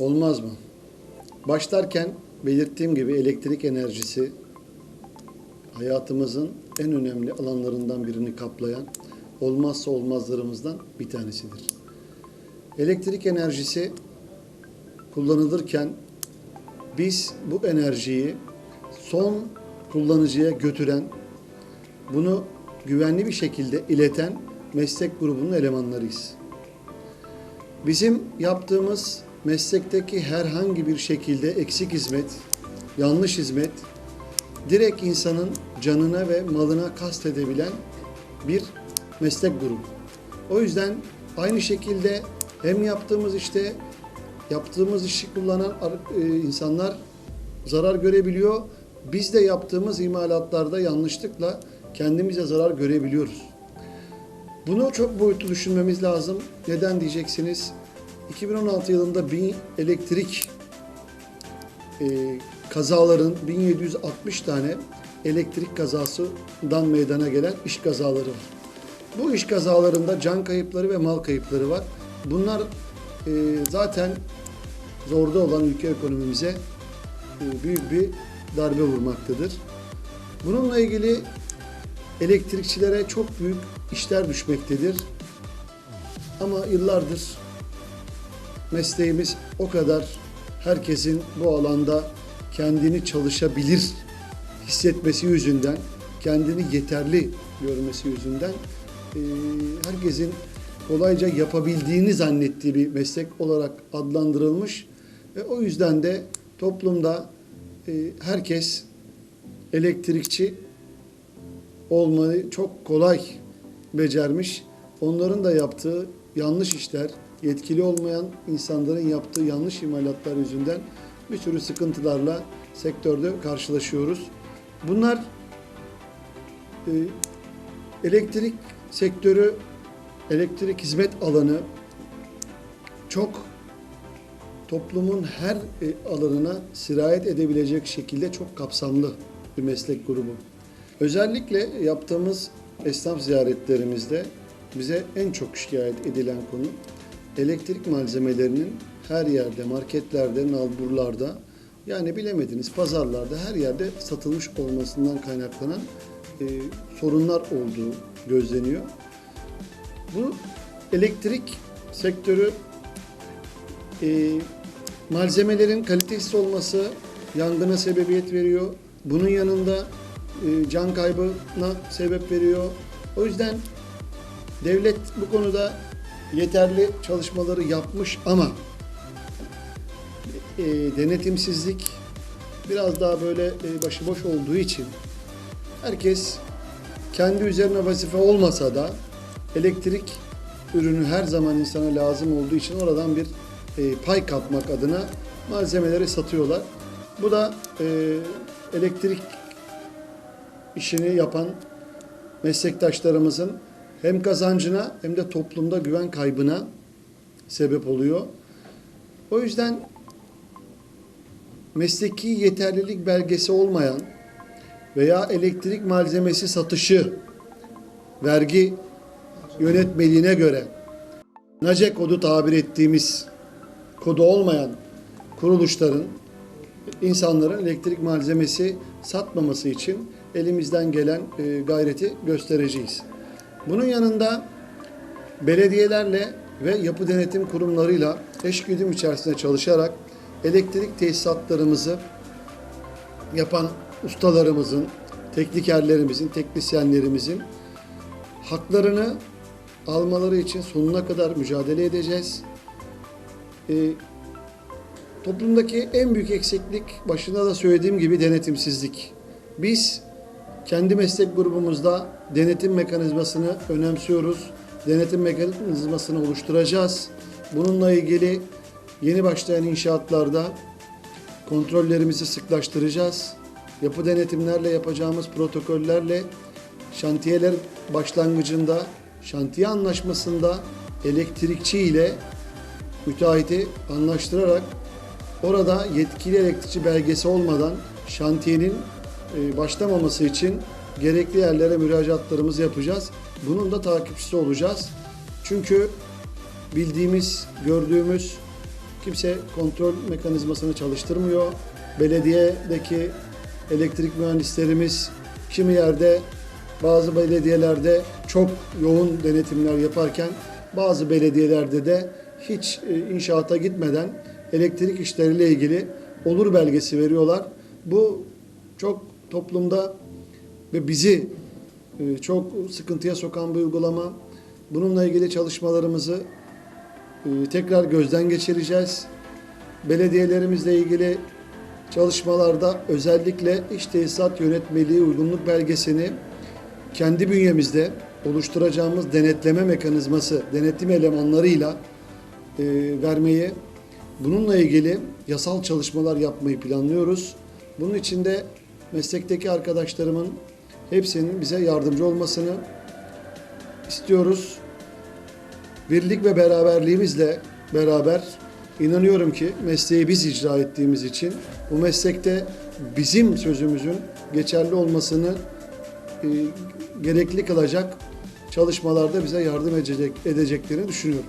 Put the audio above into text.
Olmaz mı? Başlarken belirttiğim gibi elektrik enerjisi hayatımızın en önemli alanlarından birini kaplayan olmazsa olmazlarımızdan bir tanesidir. Elektrik enerjisi kullanılırken biz bu enerjiyi son kullanıcıya götüren, bunu güvenli bir şekilde ileten meslek grubunun elemanlarıyız. Bizim yaptığımız meslekteki herhangi bir şekilde eksik hizmet, yanlış hizmet, direkt insanın canına ve malına kastedebilen bir meslek grubu. O yüzden aynı şekilde hem yaptığımız işte yaptığımız işi kullanan e, insanlar zarar görebiliyor. Biz de yaptığımız imalatlarda yanlışlıkla kendimize zarar görebiliyoruz. Bunu çok boyutlu düşünmemiz lazım. Neden diyeceksiniz? 2016 yılında bin elektrik e, kazaların 1760 tane elektrik kazasından meydana gelen iş kazaları var. Bu iş kazalarında can kayıpları ve mal kayıpları var. Bunlar e, zaten zorda olan ülke ekonomimize e, büyük bir darbe vurmaktadır. Bununla ilgili elektrikçilere çok büyük işler düşmektedir. Ama yıllardır mesleğimiz o kadar herkesin bu alanda kendini çalışabilir hissetmesi yüzünden, kendini yeterli görmesi yüzünden herkesin kolayca yapabildiğini zannettiği bir meslek olarak adlandırılmış ve o yüzden de toplumda herkes elektrikçi olmayı çok kolay becermiş. Onların da yaptığı yanlış işler, yetkili olmayan insanların yaptığı yanlış imalatlar yüzünden bir sürü sıkıntılarla sektörde karşılaşıyoruz. Bunlar e, elektrik sektörü, elektrik hizmet alanı çok toplumun her e, alanına sirayet edebilecek şekilde çok kapsamlı bir meslek grubu. Özellikle yaptığımız esnaf ziyaretlerimizde bize en çok şikayet edilen konu elektrik malzemelerinin her yerde, marketlerde, nalburlarda yani bilemediniz pazarlarda her yerde satılmış olmasından kaynaklanan e, sorunlar olduğu gözleniyor. Bu elektrik sektörü e, malzemelerin kalitesiz olması yangına sebebiyet veriyor. Bunun yanında e, can kaybına sebep veriyor. O yüzden devlet bu konuda yeterli çalışmaları yapmış ama e, denetimsizlik biraz daha böyle e, başıboş olduğu için herkes kendi üzerine vazife olmasa da elektrik ürünü her zaman insana lazım olduğu için oradan bir e, pay kapmak adına malzemeleri satıyorlar. Bu da e, elektrik işini yapan meslektaşlarımızın hem kazancına hem de toplumda güven kaybına sebep oluyor. O yüzden mesleki yeterlilik belgesi olmayan veya elektrik malzemesi satışı vergi yönetmeliğine göre NACE kodu tabir ettiğimiz kodu olmayan kuruluşların insanların elektrik malzemesi satmaması için elimizden gelen e, gayreti göstereceğiz. Bunun yanında belediyelerle ve yapı denetim kurumlarıyla eşgüdüm içerisinde çalışarak elektrik tesisatlarımızı yapan ustalarımızın, teknikerlerimizin, teknisyenlerimizin haklarını almaları için sonuna kadar mücadele edeceğiz. Ee, toplumdaki en büyük eksiklik başında da söylediğim gibi denetimsizlik. Biz kendi meslek grubumuzda denetim mekanizmasını önemsiyoruz. Denetim mekanizmasını oluşturacağız. Bununla ilgili yeni başlayan inşaatlarda kontrollerimizi sıklaştıracağız. Yapı denetimlerle yapacağımız protokollerle şantiyeler başlangıcında şantiye anlaşmasında elektrikçi ile müteahhiti anlaştırarak orada yetkili elektrikçi belgesi olmadan şantiyenin başlamaması için gerekli yerlere müracaatlarımızı yapacağız. Bunun da takipçisi olacağız. Çünkü bildiğimiz, gördüğümüz kimse kontrol mekanizmasını çalıştırmıyor. Belediyedeki elektrik mühendislerimiz kimi yerde bazı belediyelerde çok yoğun denetimler yaparken bazı belediyelerde de hiç e, inşaata gitmeden elektrik işleriyle ilgili olur belgesi veriyorlar. Bu çok toplumda ve bizi e, çok sıkıntıya sokan bir uygulama. Bununla ilgili çalışmalarımızı e, tekrar gözden geçireceğiz. Belediyelerimizle ilgili çalışmalarda özellikle iş tesisat yönetmeliği uygunluk belgesini kendi bünyemizde oluşturacağımız denetleme mekanizması, denetim elemanlarıyla e, vermeyi, bununla ilgili yasal çalışmalar yapmayı planlıyoruz. Bunun için de meslekteki arkadaşlarımın hepsinin bize yardımcı olmasını istiyoruz. Birlik ve beraberliğimizle beraber inanıyorum ki mesleği biz icra ettiğimiz için bu meslekte bizim sözümüzün geçerli olmasını e, gerekli kılacak çalışmalarda bize yardım edecek, edeceklerini düşünüyorum.